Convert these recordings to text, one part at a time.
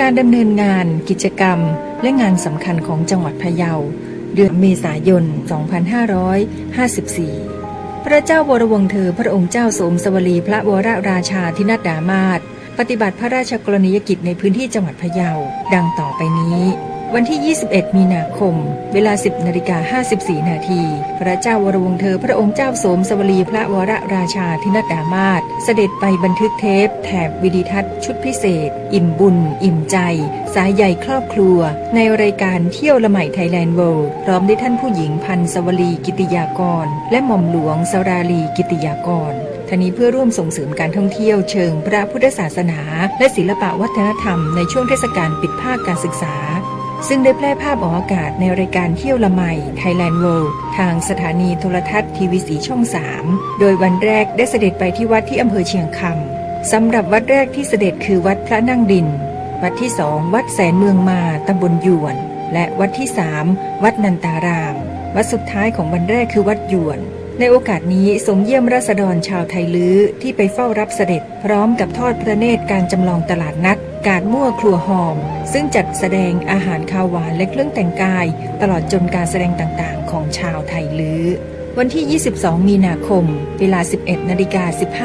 การดำเนินงานกิจกรรม และงานสำคัญของจังหวัดพะเยา เดือนเมษายน 2554 พระเจ้าวรวงเธอพระองค์เจ้าสมสวรีพระวรราชาธินัดดามาศปฏิบัติพระราชกรณียกิจในพื้นที่จังหวัดพะเยา ดังต่อไปนี้ วันที่ 21 มีนาคม เวลา 10นาฬิกา54 นาที พระเจ้าวรวงเธอพระองค์เจ้าสมสวลีพระวรราชาธินัดดามาศเสด็จไปบันทึกเทป แถบวิดีทัศน์ชุดพิเศษ อิ่มบุญ อิ่มใจ สายใหญ่ครอบครัว ในรายการเที่ยวละใหม่ไทยแลนด์เวิลด์พร้อมด้วยท่านผู้หญิงพันสวลีกิติยากร และหม่อมหลวงสราลีกิติยากรทางนี้เพื่อร่วมส่งเสริมการท่องเที่ยวเชิงพระพุทธศาสนา และศิลปะวัฒนธรรมในช่วงเทศกาลปิดภาคการศึกษา ซึ่งได้แพร่ภาพออกอากาศในรายการเที่ยวละไม Thailand World ทางสถานีโทรทัศน์ทีวีสีช่อง 3 โดยวันแรกได้เสด็จไปที่วัดที่อำเภอเชียงคำสำหรับวัดแรกที่เสด็จคือวัดพระนั่งดิน วัดที่สองวัดแสนเมืองมาตำบลยวน และวัดที่สามวัดนันตาราม วัดสุดท้ายของวันแรกคือวัดยวนในโอกาสนี้ทรงเยี่ยมราษฎรชาวไทยลื้อที่ไปเฝ้ารับเสด็จ พร้อมกับทอดพระเนตรการจำลองตลาดนัด กาดมั่วครัวหอม ซึ่งจัดแสดงอาหารคาวหวานและเครื่องแต่งกาย ตลอดจนการแสดงต่างๆ ของชาวไทยลื้อ วันที่ 22 มีนาคม เวลา 11 นาฬิกา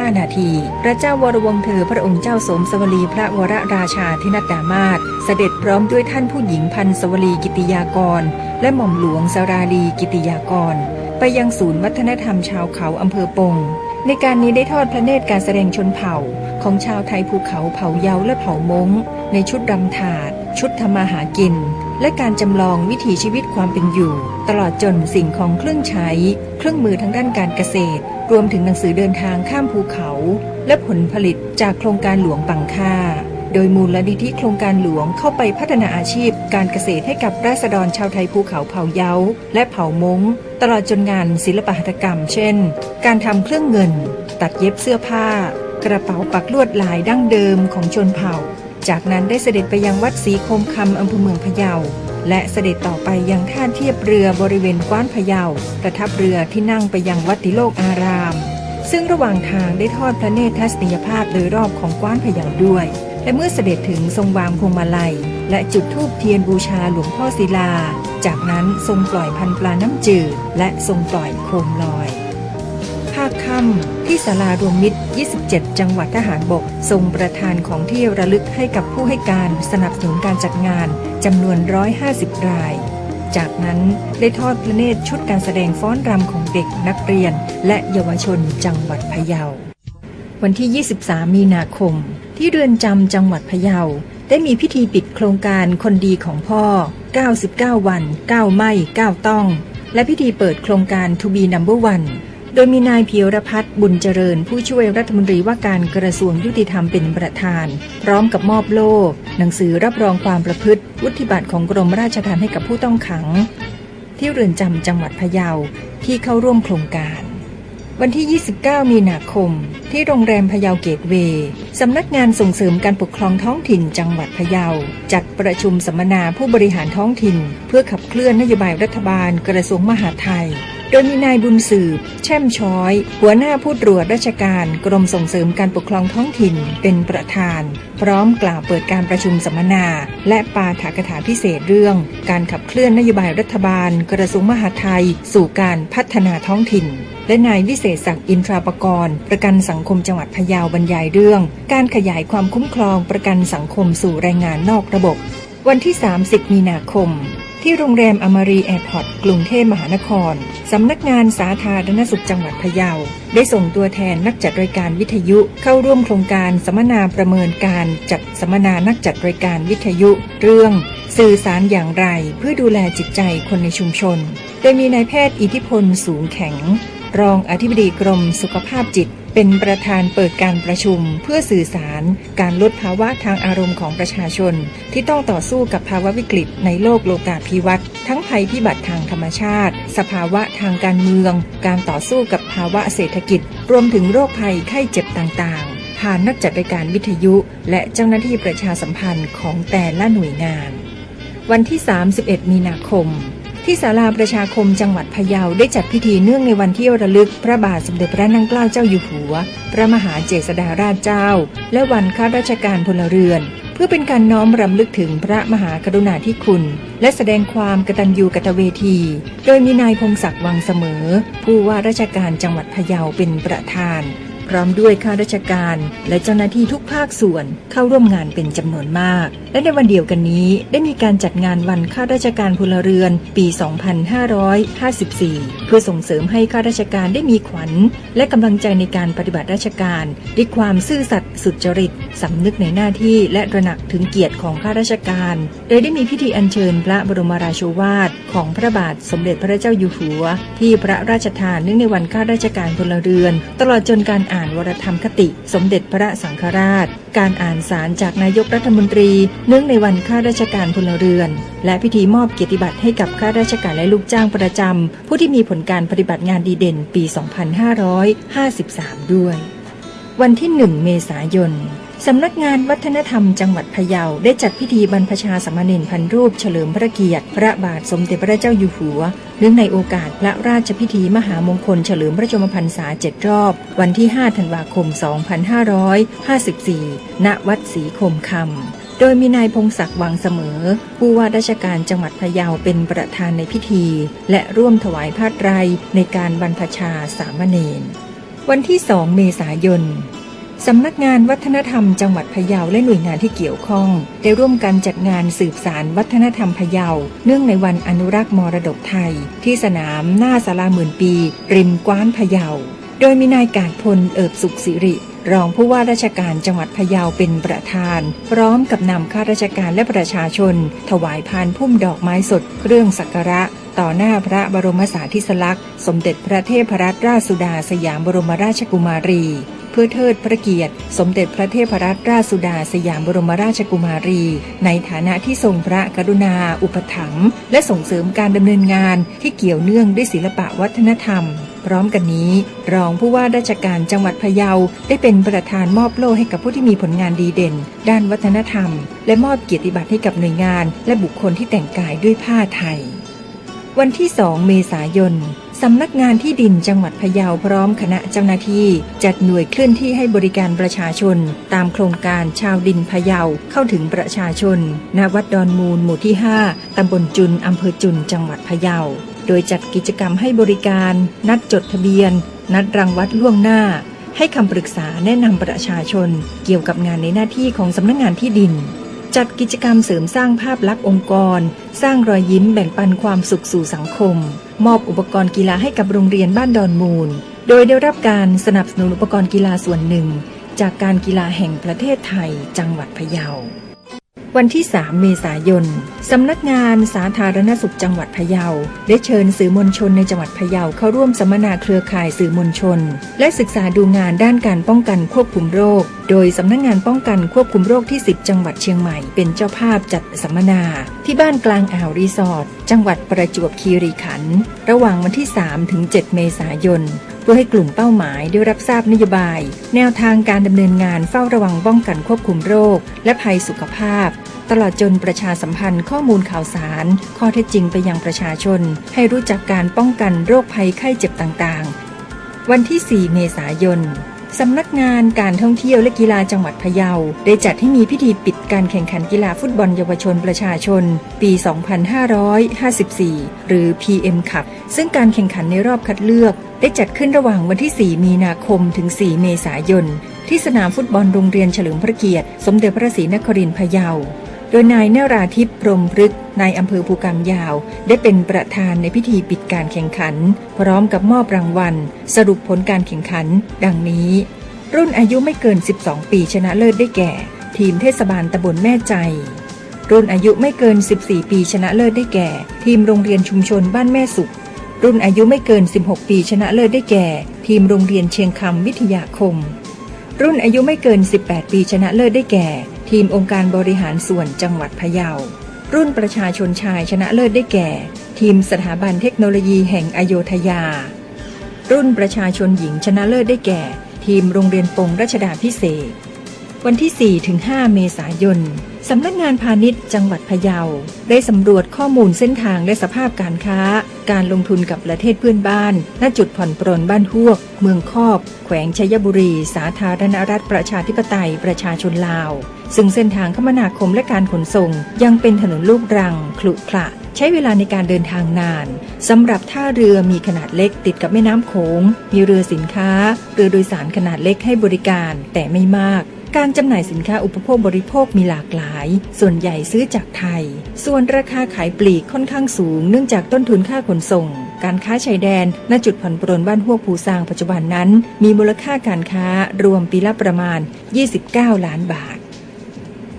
15 นาที พระเจ้าวรวงเธอพระองค์เจ้าสมสวลีพระวรราชาธินัดดามาศเสด็จพร้อมด้วยท่านผู้หญิงพันสวลีกิติยากร และหม่อมหลวงสราลีกิติยากร ไปยังศูนย์วัฒนธรรมชาวเขาอำเภอปง ในการนี้ได้ทอดพระเนตรการแสดงชนเผ่าของชาวไทยภูเขาเผ่าเยาและเผ่ามงในชุดรำถาด ชุดทำมาหากิน และการจำลองวิถีชีวิตความเป็นอยู่ ตลอดจนสิ่งของเครื่องใช้ เครื่องมือทางด้านการเกษตร รวมถึงหนังสือเดินทางข้ามภูเขา และผลผลิตจากโครงการหลวงปังค่า โดยมูลนิธิโครงการหลวงเข้าไปพัฒนาอาชีพ การเกษตรให้กับราษฎรชาวไทยภูเขาเผ่าเยาและเผ่ามงตลอดจนงานศิลปหัตถกรรม เช่น การทำเครื่องเงิน ตัดเย็บเสื้อผ้า กระเป๋าปักลวดลายดั้งเดิมของชนเผ่า จากนั้นได้เสด็จไปยังวัดศรีคมคำอำเภอเมืองพะเยาและเสด็จต่อไปยังท่าเทียบเรือบริเวณกว้านพะเยาประทับเรือที่นั่งไปยังวัดติโลกอาราม ซึ่งระหว่างทางได้ทอดพระเนตรทัศนียภาพโดยรอบของกว้านพะเยาด้วย และเมื่อเสด็จถึงทรงวางพวงมาลัย และจุดธูปเทียนบูชาหลวงพ่อศิลา จากนั้นทรงปล่อยพันปลาน้ำจืด และทรงปล่อยโคมลอยภาคค่ำที่ศาลารวมมิตร 27 จังหวัดทหารบก ทรงประทานของที่ระลึกให้กับผู้ให้การสนับสนุนการจัดงานจำนวน 150 ราย จากนั้นได้ทอดพระเนตรชุดการแสดงฟ้อนรำของเด็กนักเรียน และเยาวชนจังหวัดพะเยา วันที่ 23 มีนาคม ที่เรือนจำจังหวัดพะเยา ได้มีพิธีปิดโครงการคนดีของพ่อ 99 วัน 9 ไม่ 9 ต้อง และพิธีเปิดโครงการ To be number one โดยมีนายเพียวรพัฒน์บุญเจริญ ผู้ช่วยรัฐมนตรีว่าการกระทรวงยุติธรรมเป็นประธาน พร้อมกับมอบโล่หนังสือรับรองความประพฤติ วุฒิบัตรของกรมราชทัณฑ์ให้กับผู้ต้องขัง ที่เรือนจำจังหวัดพะเยาที่เข้าร่วมโครงการ วันที่ 29 มีนาคม ที่โรงแรมพะเยาเกตเวย์สำนักงานส่งเสริมการปกครองท้องถิ่นจังหวัดพะเยา จัดประชุมสัมมนาผู้บริหารท้องถิ่น เพื่อขับเคลื่อนนโยบายรัฐบาลกระทรวงมหาดไทย โดยมีนายบุญสืบ แช่มช้อย หัวหน้าผู้ตรวจราชการกรมส่งเสริมการปกครองท้องถิ่นเป็นประธาน พร้อมกล่าวเปิดการประชุมสัมมนา และปาฐกถาพิเศษเรื่อง การขับเคลื่อนนโยบายรัฐบาล กระทรวงมหาดไทย สู่การพัฒนาท้องถิ่น และนายวิเศษศักดิ์อินทราปกรณ์ประกันสังคมจังหวัดพะเยาบรรยายเรื่อง การขยายความคุ้มครองประกันสังคมสู่แรงงานนอกระบบ วันที่ 30 มีนาคม ที่โรงแรมอมรีแอร์พอร์ตกรุงเทพมหานคร สำนักงานสาธารณสุขจังหวัดพะเยา ได้ส่งตัวแทนนักจัดรายการวิทยุ เข้าร่วมโครงการสัมมนาประเมินการจัดสัมมนานักจัดรายการวิทยุ เรื่อง สื่อสารอย่างไร เพื่อดูแลจิตใจคนในชุมชน โดยมีนายแพทย์อิทธิพลสูงแข็ง รองอธิบดีกรมสุขภาพจิต เป็นประธานเปิดการประชุมเพื่อสื่อสาร การลดภาวะทางอารมณ์ของประชาชน ที่ต้องต่อสู้กับภาวะวิกฤตในโลกโลกาภิวัตน์ทั้งภัยพิบัติทางธรรมชาติ สภาวะทางการเมือง การต่อสู้กับภาวะเศรษฐกิจ รวมถึงโรคภัยไข้เจ็บต่างๆ ผ่านนักจัดรายการวิทยุ และเจ้าหน้าที่ประชาสัมพันธ์ของแต่ละหน่วยงาน วันที่ 31 มีนาคม ที่ศาลาประชาคมจังหวัดพะเยาได้จัดพิธีเนื่องในวันที่ระลึก พระบาทสมเด็จพระนางเกล้าเจ้าอยู่หัว พระมหาเจษฎาราชเจ้า และวันข้าราชการพลเรือน เพื่อเป็นการน้อมรำลึกถึงพระมหากรุณาธิคุณ และแสดงความกตัญญูกตเวที โดยมีนายพงศักดิ์วังเสมอ ผู้ว่าราชการจังหวัดพะเยาเป็นประธาน ร้อมด้วยข้าราชการ และเจ้าหน้าที่ทุกภาคส่วนเข้าร่วมงานเป็นจำนวนมาก และในวันเดียวกันนี้ได้มีการจัดงานวันข้าราชการพลเรือนปี 2554 เพื่อส่งเสริมให้ข้าราชการได้มีขวัญ และกำลังใจในการปฏิบัติราชการด้วยความซื่อสัตย์สุจริตสำนึกในหน้าที่และระหนักถึงเกียรติของข้าราชการ โดยได้มีพิธีอัญเชิญพระบรมราโชวาทของพระบาทสมเด็จพระเจ้าอยู่หัว ที่พระราชทานเนื่องในวันข้าราชการพลเรือน ตลอดจนการอ่านวรธรรมคติ สมเด็จพระสังฆราช การอ่านสารจากนายกรัฐมนตรี เนื่องในวันข้าราชการพลเรือน และพิธีมอบเกียรติบัตรให้กับข้าราชการและลูกจ้างประจำผู้ที่มีผลการปฏิบัติงานดีเด่นปี 2553 ด้วย วันที่ 1 เมษายน สำนักงานวัฒนธรรมจังหวัดพะเยาได้จัดพิธีบรรพชาสมณีนพันรูปเฉลิมพระเกียรติ พระบาทสมเด็จพระเจ้าอยู่หัว เนื่องในโอกาสพระราชพิธีมหามงคลเฉลิมพระชมพรรษาเจ็ดรอบ วันที่ 5 ธันวาคม 2554 ณ วัดศรีคมคำ โดยมีนายพงศักดิ์วังเสมอ ผู้ว่าราชการจังหวัดพะเยาเป็นประธานในพิธี และร่วมถวายผ้าไตรในการบรรพชาสามเณรวันที่ 2 เมษายน สำนักงานวัฒนธรรมจังหวัดพะเยาและหน่วยงานที่เกี่ยวข้อง ได้ร่วมกันจัดงานสืบสารวัฒนธรรมพะเยา เนื่องในวันอนุรักษ์มรดกไทย ที่สนามหน้าศาลาหมื่นปี ริมกว้านพะเยา โดยมีนายกาศพลเอิบสุขสิริรองผู้ว่าราชการจังหวัดพะเยาเป็นประธาน พร้อมกับนำข้าราชการและประชาชน ถวายพานพุ่มดอกไม้สด เครื่องสักการะ ต่อหน้าพระบรมสารีสลักษณ์ สมเด็จพระเทพรัตนราชสุดาสยามบรมราชกุมารี เพื่อเทิดพระเกียรติ สมเด็จพระเทพรัตนราชสุดาสยามบรมราชกุมารี ในฐานะที่ทรงพระกรุณา อุปถัมภ์และส่งเสริมการดำเนินงานที่เกี่ยวเนื่องด้วยศิลปะวัฒนธรรม พร้อมกันนี้ รองผู้ว่าราชการจังหวัดพะเยาได้เป็นประธานมอบโล่ให้กับผู้ที่มีผลงานดีเด่น ด้านวัฒนธรรม และมอบเกียรติบัตรให้กับหน่วยงาน และบุคคลที่แต่งกายด้วยผ้าไทยวันที่ 2 เมษายน สำนักงานที่ดินจังหวัดพะเยาพร้อมคณะเจ้าหน้าที่ จัดหน่วยเคลื่อนที่ให้บริการประชาชน ตามโครงการชาวดินพะเยาเข้าถึงประชาชน ณ วัดดอนมูลหมู่ที่ 5 ตำบลจุนอำเภอจุนจังหวัดพะเยา โดยจัดกิจกรรมให้บริการ นัดจดทะเบียน นัดรังวัดล่วงหน้า ให้คำปรึกษาแนะนำประชาชน เกี่ยวกับงานในหน้าที่ของสำนักงานที่ดิน จัดกิจกรรมเสริมสร้างภาพลักษณ์องค์กร สร้างรอยยิ้มแบ่งปันความสุขสู่สังคม มอบอุปกรณ์กีฬาให้กับโรงเรียนบ้านดอนมูล โดยได้รับการสนับสนุนอุปกรณ์กีฬาส่วนหนึ่ง จากการกีฬาแห่งประเทศไทย จังหวัดพะเยา วันที่ 3 เมษายน สำนักงานสาธารณสุขจังหวัดพะเยา ได้เชิญสื่อมวลชนในจังหวัดพะเยาเข้าร่วมสัมมนาเครือข่ายสื่อมวลชน และศึกษาดูงานด้านการป้องกันควบคุมโรค โดยสำนักงานป้องกันควบคุมโรคที่ 10 จังหวัดเชียงใหม่ เป็นเจ้าภาพจัดสัมมนา ที่บ้านกลางอ่าวรีสอร์ท จังหวัดประจวบคีรีขันธ์ ระหว่างวันที่ 3 ถึง 7 เมษายน เพื่อให้กลุ่มเป้าหมายได้รับทราบนโยบาย แนวทางการดำเนินงานเฝ้าระวังป้องกันควบคุมโรค และภัยสุขภาพ ตลอดจนประชาสัมพันธ์ข้อมูลข่าวสาร ข้อเท็จจริงไปยังประชาชน ให้รู้จักการป้องกันโรคภัยไข้เจ็บต่างๆ วันที่ 4 เมษายน สำนักงานการท่องเที่ยวและกีฬาจังหวัดพะเยา ได้จัดให้มีพิธีปิดการแข่งขันกีฬาฟุตบอลเยาวชนประชาชน ปี 2554 หรือ PM คัพซึ่งการแข่งขันในรอบคัดเลือก ได้จัดขึ้นระหว่างวันที่ 4 มีนาคมถึง 4 เมษายน ที่สนามฟุตบอลโรงเรียนเฉลิมพระเกียรติ สมเด็จพระศรีนครินทร์พะเยา โดยนายนราทิพย์พรมพฤกษ์นายอำเภอภูกามยาว ได้เป็นประธานในพิธีปิดการแข่งขัน พร้อมกับมอบรางวัล สรุปผลการแข่งขัน ดังนี้ รุ่นอายุไม่เกิน 12 ปีชนะเลิศได้แก่ ทีมเทศบาลตำบลแม่ใจ รุ่นอายุไม่เกิน 14 ปีชนะเลิศได้แก่ ทีมโรงเรียนชุมชนบ้านแม่สุข รุ่นอายุไม่เกิน 16 ปีชนะเลิศได้แก่ ทีมโรงเรียนเชียงคำวิทยาคม รุ่นอายุไม่เกิน 18 ปีชนะเลิศได้แก่ ทีมองค์การบริหารส่วนจังหวัดพะเยา รุ่นประชาชนชายชนะเลิศได้แก่ ทีมสถาบันเทคโนโลยีแห่งอโยธยา รุ่นประชาชนหญิงชนะเลิศได้แก่ ทีมโรงเรียนปงรัชดาพิเศษ วันที่ 4-5 เมษายน สำนักงานพาณิชย์จังหวัดพะเยา ได้สำรวจข้อมูลเส้นทางและสภาพการค้า การลงทุนกับประเทศเพื่อนบ้านณจุดผ่อนปรนบ้านฮวก เมืองคอบ แขวงชัยบุรี สาธารณรัฐประชาธิปไตย ประชาชนลาว ซึ่งเส้นทางคมนาคมและการขนส่ง ยังเป็นถนนลูกรังขลุขระใช้เวลาในการเดินทางนานสำหรับท่าเรือมีขนาดเล็กติดกับแม่น้ำโขง มีเรือสินค้า เรือโดยสารขนาดเล็กให้บริการแต่ไม่มาก การจำหน่ายสินค้าอุปโภคบริโภคมีหลากหลาย ส่วนใหญ่ซื้อจากไทย ส่วนราคาขายปลีกค่อนข้างสูง เนื่องจากต้นทุนค่าขนส่ง การค้าชายแดน ณ จุดผ่อนปรนบ้านห้วภูซางปัจจุบันนั้น มีมูลค่าการค้ารวมปีละประมาณ 29 ล้านบาท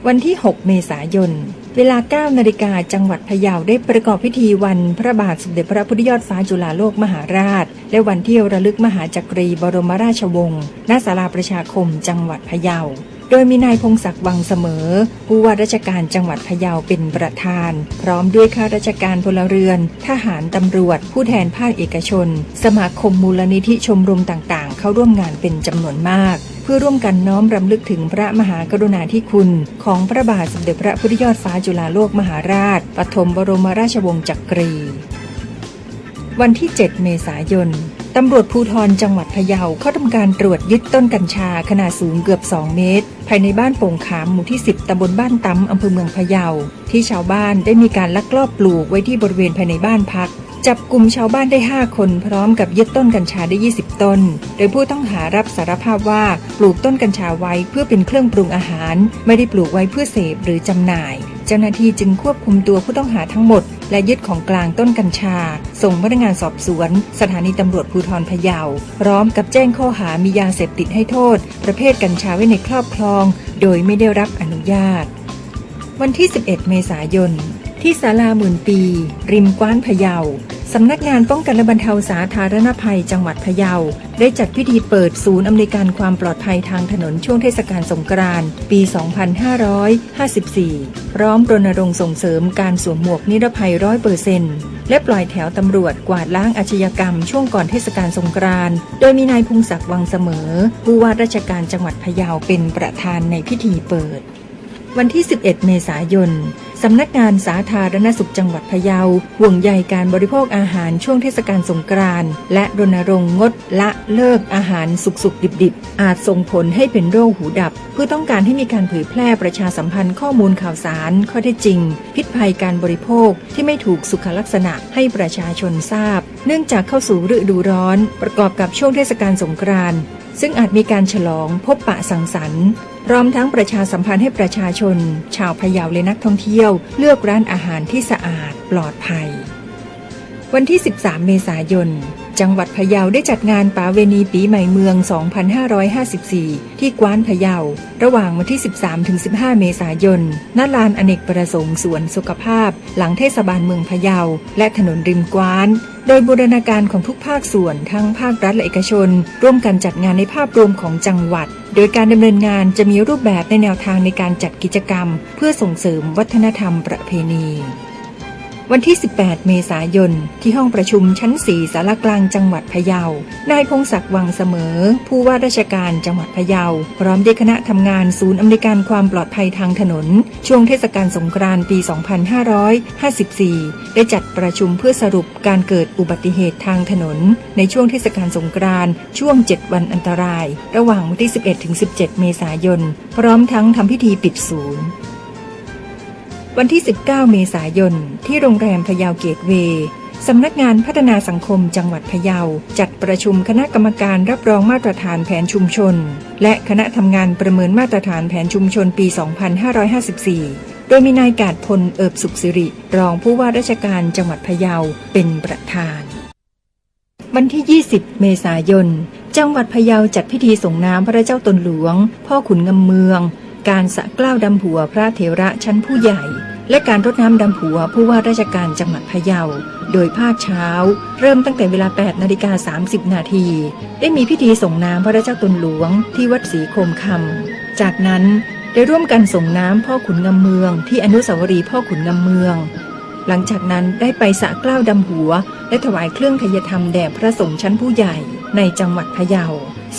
วันที่ 6 เมษายน เวลา 9 นาฬิกาจังหวัดพะเยาได้ประกอบพิธีวันพระบาทสมเด็จพระพุทธยอดฟ้าจุฬาโลกมหาราช และวันเที่ยวระลึกมหาจักรีบรมราชวงศ์ณศาลาประชาคมจังหวัดพะเยา โดยมีนายพงศักดิ์วังเสมอ ผู้ว่าราชการจังหวัดพะเยาเป็นประธาน พร้อมด้วยข้าราชการพลเรือน ทหารตำรวจ ผู้แทนภาคเอกชน สมาคมมูลนิธิชมรมต่างๆ เข้าร่วมงานเป็นจำนวนมาก เพื่อร่วมกันน้อมรำลึกถึงพระมหากรุณาธิคุณ ของพระบาทสมเด็จพระพุทธยอดฟ้าจุฬาโลกมหาราช ปฐมบรมราชวงศ์จักรี วันที่ 7 เมษายนตำรวจภูธรจังหวัดพะเยาเข้าทำการตรวจยึดต้นกัญชาขนาดสูงเกือบ 2 เมตร ภายในบ้านโป่งขามหมู่ที่ 10ตำบลบ้านตำอำเภอเมืองพะเยา ที่ชาวบ้านได้มีการลักลอบปลูกไว้ที่บริเวณภายในบ้านพัก จับกลุ่มชาวบ้านได้ 5 คนพร้อมกับยึดต้นกัญชาได้ 20 ต้น โดยผู้ต้องหารับสารภาพว่าปลูกต้นกัญชาไว้เพื่อเป็นเครื่องปรุงอาหาร ไม่ได้ปลูกไว้เพื่อเสพหรือจำหน่าย เจ้าหน้าที่จึงควบคุมตัวผู้ต้องหาทั้งหมด และยึดของกลางต้นกัญชา ส่งพนักงานสอบสวน สถานีตำรวจภูธรพะเยาพร้อมกับแจ้งข้อหามียาเสพติดให้โทษ ประเภทกัญชาไว้ในครอบครอง โดยไม่ได้รับอนุญาต วันที่ 11 เมษายนที่ศาลาหมื่นปี ริมกว้านพะเยา สำนักงานป้องกันและบรรเทาสาธารณภัยจังหวัดพะเยา ได้จัดพิธีเปิดศูนย์อำนวยการความปลอดภัยทางถนนช่วงเทศกาลสงกรานต์ปี 2554 พร้อมรณรงค์ส่งเสริมการสวมหมวกนิรภัยร้อยเปอร์เซ็นต์และปล่อยแถวตำรวจกวาดล้างอาชญากรรมช่วงก่อนเทศกาลสงกรานต์โดยมีนายพงศักดิ์วังเสมอ ผู้ว่าราชการจังหวัดพะเยาเป็นประธานในพิธีเปิด วันที่ 11 เมษายน สำนักงานสาธารณสุขจังหวัดพะเยาห่วงใยการบริโภคอาหารช่วงเทศกาลสงกรานต์และรณรงค์งดละเลิกอาหารสุกๆดิบๆ อาจส่งผลให้เป็นโรคหูดับ เพื่อต้องการให้มีการเผยแพร่ประชาสัมพันธ์ข้อมูลข่าวสาร ข้อเท็จจริง พิษภัยการบริโภคที่ไม่ถูกสุขลักษณะให้ประชาชนทราบ เนื่องจากเข้าสู่ฤดูร้อน ประกอบกับช่วงเทศกาลสงกรานต์ ซึ่งอาจมีการฉลองพบปะสังสรรค์พร้อมทั้งประชาสัมพันธ์ให้ประชาชน ชาวพะเยาและนักท่องเที่ยว เลือกร้านอาหารที่สะอาดปลอดภัย วันที่ 13 เมษายน จังหวัดพะเยาได้จัดงานป่าเวณีปีใหม่เมือง 2554 ที่กว้านพะเยา ระหว่างวันที่ 13-15 เมษายน ณ ลานอเนกประสงค์สวนสุขภาพ หลังเทศบาลเมืองพะเยา และถนนริมกว้าน โดยบูรณาการของทุกภาคส่วนทั้งภาครัฐและเอกชน ร่วมกันจัดงานในภาพรวมของจังหวัดโดยการดำเนินงานจะมีรูปแบบในแนวทางในการจัดกิจกรรม เพื่อส่งเสริมวัฒนธรรมประเพณี วันที่ 18 เมษายน ที่ห้องประชุมชั้น 4 สารกลางจังหวัดพะเยา นายพงศักดิ์วังเสมอ ผู้ว่าราชการจังหวัดพะเยา พร้อมด้วยคณะทำงานศูนย์อำนวยการความปลอดภัยทางถนน ช่วงเทศกาลสงกรานต์ปี 2554 ได้จัดประชุมเพื่อสรุปการเกิดอุบัติเหตุทางถนน ในช่วงเทศกาลสงกรานต์ช่วง 7 วันอันตราย ระหว่างวันที่ 11-17 เมษายน พร้อมทั้งทำพิธีปิดศูนย์ วันที่ 19 เมษายน ที่โรงแรมพะเยาเกตเวย์สำนักงานพัฒนาสังคมจังหวัดพะเยา จัดประชุมคณะกรรมการรับรองมาตรฐานแผนชุมชน และคณะทำงานประเมินมาตรฐานแผนชุมชนปี 2554 โดยมีนายกาดพลเอิบสุขสิริ รองผู้ว่าราชการจังหวัดพะเยาเป็นประธาน วันที่ 20 เมษายน จังหวัดพะเยาจัดพิธีส่งน้ำพระเจ้าตนหลวง พ่อขุนงำเมือง การสะเกล้าวดำหัวพระเถระชั้นผู้ใหญ่ และการรดน้ำดำหัวผู้ว่าราชการจังหวัดพะเยา โดยภาคเช้า เริ่มตั้งแต่เวลา 8 นาฬิกา 30 นาที ได้มีพิธีส่งน้ำพระเจ้าตนหลวงที่วัดศรีโคมคำ จากนั้นได้ร่วมกันส่งน้ำพ่อขุนงำเมือง ที่อนุสาวรีย์พ่อขุนงำเมือง หลังจากนั้นได้ไปสระเกล้าวดำหัว และถวายเครื่องทยธรรมแด่พระสงฆ์ชั้นผู้ใหญ่ในจังหวัดพะเยา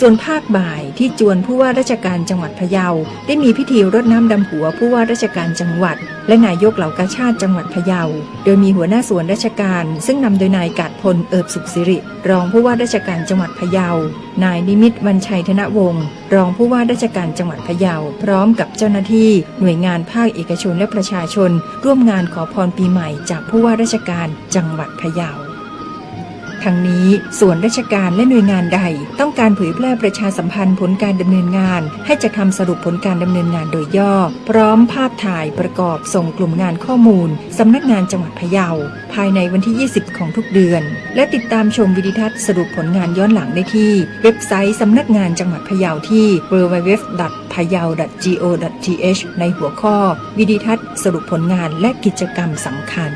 ส่วนภาคบ่ายที่จวนผู้ว่าราชการจังหวัดพะเยา ได้มีพิธีรดน้ำดำหัวผู้ว่าราชการจังหวัด และนายกเหล่ากาชาติจังหวัดพะเยา โดยมีหัวหน้าส่วนราชการ ซึ่งนำโดยนายกาดพลเอิบสุขสิริ รองผู้ว่าราชการจังหวัดพะเยา นายนิมิตรวันชัยธนวงศ์รองผู้ว่าราชการจังหวัดพะเยา พร้อมกับเจ้าหน้าที่ หน่วยงานภาคเอกชนและประชาชน ร่วมงานขอพรปีใหม่จากผู้ว่าราชการจังหวัดพะเยา ทั้งนี้ส่วนราชการและหน่วยงานใด ต้องการเผยแพร่ประชาสัมพันธ์ผลการดำเนินงาน ให้จะทำสรุปผลการดำเนินงานโดยย่อ พร้อมภาพถ่ายประกอบส่งกลุ่มงานข้อมูลสำนักงานจังหวัดพะเยา ภายในวันที่ 20 ของทุกเดือน และติดตามชมวิดีทัศน์สรุปผลงานย้อนหลังได้ที่ เว็บไซต์สำนักงานจังหวัดพะเยาที่ www.payao.go.th ในหัวข้อ วิดีทัศน์สรุปผลงานและกิจกรรมสำคัญ